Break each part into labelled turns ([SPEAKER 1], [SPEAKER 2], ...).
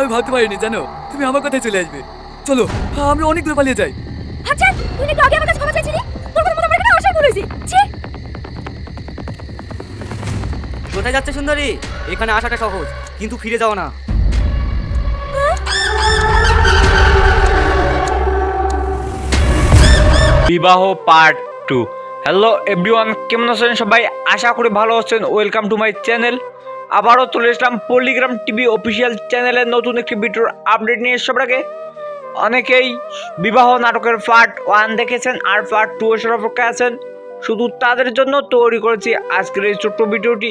[SPEAKER 1] আমি ভাবতে পারিনি জানো? তুমি আমার কথায় চলে আসবে। চলো হ্যাঁ, আমরা অনেক দূরে পালিয়ে যাই।
[SPEAKER 2] আচ্ছা তুই একটু আগে আমার কাছে ক্ষমা চাইছিলি? তোর কথা মনে আশাই করেছি
[SPEAKER 3] কোথায় যাচ্ছে সুন্দরী? এখানে আসাটা সহজ কিন্তু ফিরে যাও না।
[SPEAKER 4] বিবাহ পার্ট টু। হ্যালো এভরিওয়ান কেমন আছেন সবাই? আশা করি ভালো আছেন। ওয়েলকাম টু মাই চ্যানেল আবারও চলে এসলাম পলিগ্রাম টিভি অফিসিয়াল চ্যানেলের নতুন একটি ভিডিওর আপডেট নিয়ে। সবার আগে অনেকেই বিবাহ নাটকের পার্ট ওয়ান দেখেছেন আর পার্ট টু এসে অপেক্ষা আছেন। শুধু তাদের জন্য তৈরি করেছি আজকের এই ছোট্ট ভিডিওটি।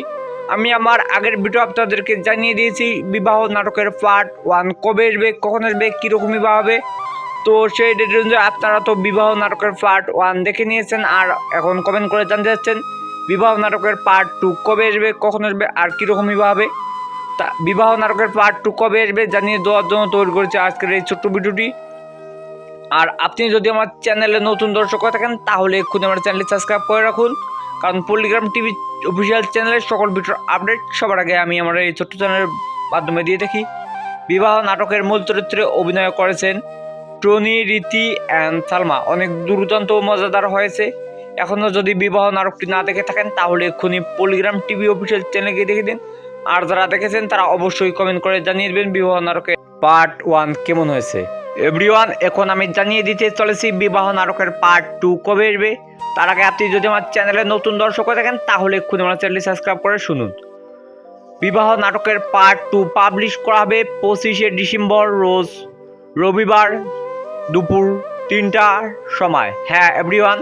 [SPEAKER 4] আমি আমার আগের ভিডিও আপনাদেরকে জানিয়ে দিয়েছি, বিবাহ নাটকের পার্ট ওয়ান কবে আসবে, কখন আসবে, কীরকম বিবাহ হবে। তো সেই ডেটের অনুযায়ী আপনারা তো বিবাহ নাটকের পার্ট ওয়ান দেখে নিয়েছেন আর এখন কমেন্ট করে জানতে চাচ্ছেন বিবাহ নাটকের পার্ট টু কবে আসবে, কখন আসবে, আর কীরকম বিবাহ হবে? তা বিবাহ নাটকের পার্ট টু কবে আসবে জানিয়ে দেওয়ার জন্য তৈরি করেছে আজকের এই ছোট্ট ভিডিওটি। আর আপনি যদি আমার চ্যানেলে নতুন দর্শক হয়ে থাকেন, তাহলে এক্ষুনি আমার চ্যানেলটি সাবস্ক্রাইব করে রাখুন। কারণ পল্লিগ্রাম টিভি অফিসিয়াল চ্যানেলের সকল ভিডিওর আপডেট সবার আগে আমি আমার এই ছোট্ট চ্যানেলের মাধ্যমে দিয়ে দেখি বিবাহ নাটকের মূল চরিত্রে অভিনয় করেছেন টনি, রীতি অ্যান্ড সালমা। অনেক দুর্দান্ত মজাদার হয়েছে। এখনও যদি বিবাহ নাটকটি না দেখে থাকেন, তাহলে এক্ষুনি পলিগ্রাম টিভি অফিসিয়াল চ্যানেলে গিয়ে দেখে দিন। আর যারা দেখেছেন, তারা অবশ্যই কমেন্ট করে জানিয়ে দেবেন বিবাহ নাটকের পার্ট ওয়ান কেমন হয়েছে। এভরিওয়ান এখন আমি জানিয়ে দিতে চলেছি বিবাহ নাটকের পার্ট টু কবে আসবে। তার আগে আপনি যদি আমার চ্যানেলে নতুন দর্শক হয়ে থাকেন, তাহলে এক্ষুনি আমার চ্যানেলটি সাবস্ক্রাইব করে শুনুন। বিবাহ নাটকের পার্ট টু পাবলিশ করা হবে পঁচিশে ডিসেম্বর রোজ। রবিবার দুপুর তিনটার সময়। হ্যাঁ এভরিওয়ান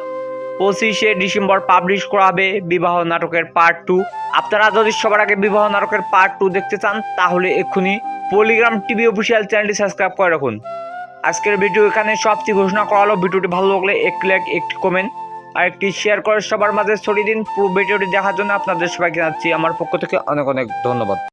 [SPEAKER 4] পঁচিশে ডিসেম্বর পাবলিশ করা হবে বিবাহ নাটকের পার্ট টু আপনারা যদি সবার আগে বিবাহ নাটকের পার্ট টু দেখতে চান, তাহলে এক্ষুনি পলিগ্রাম টিভি অফিসিয়াল চ্যানেলটি সাবস্ক্রাইব করে রাখুন। আজকের ভিডিও এখানে সবটি ঘোষণা করা হলো। ভিডিওটি ভালো লাগলে একটি লাইক একটি কমেন্ট আর একটি শেয়ার করে সবার মাঝে ছড়িয়ে দিন। পুরো ভিডিওটি দেখার জন্য আপনাদের সবাইকে জানাচ্ছি। আমার পক্ষ থেকে অনেক অনেক ধন্যবাদ।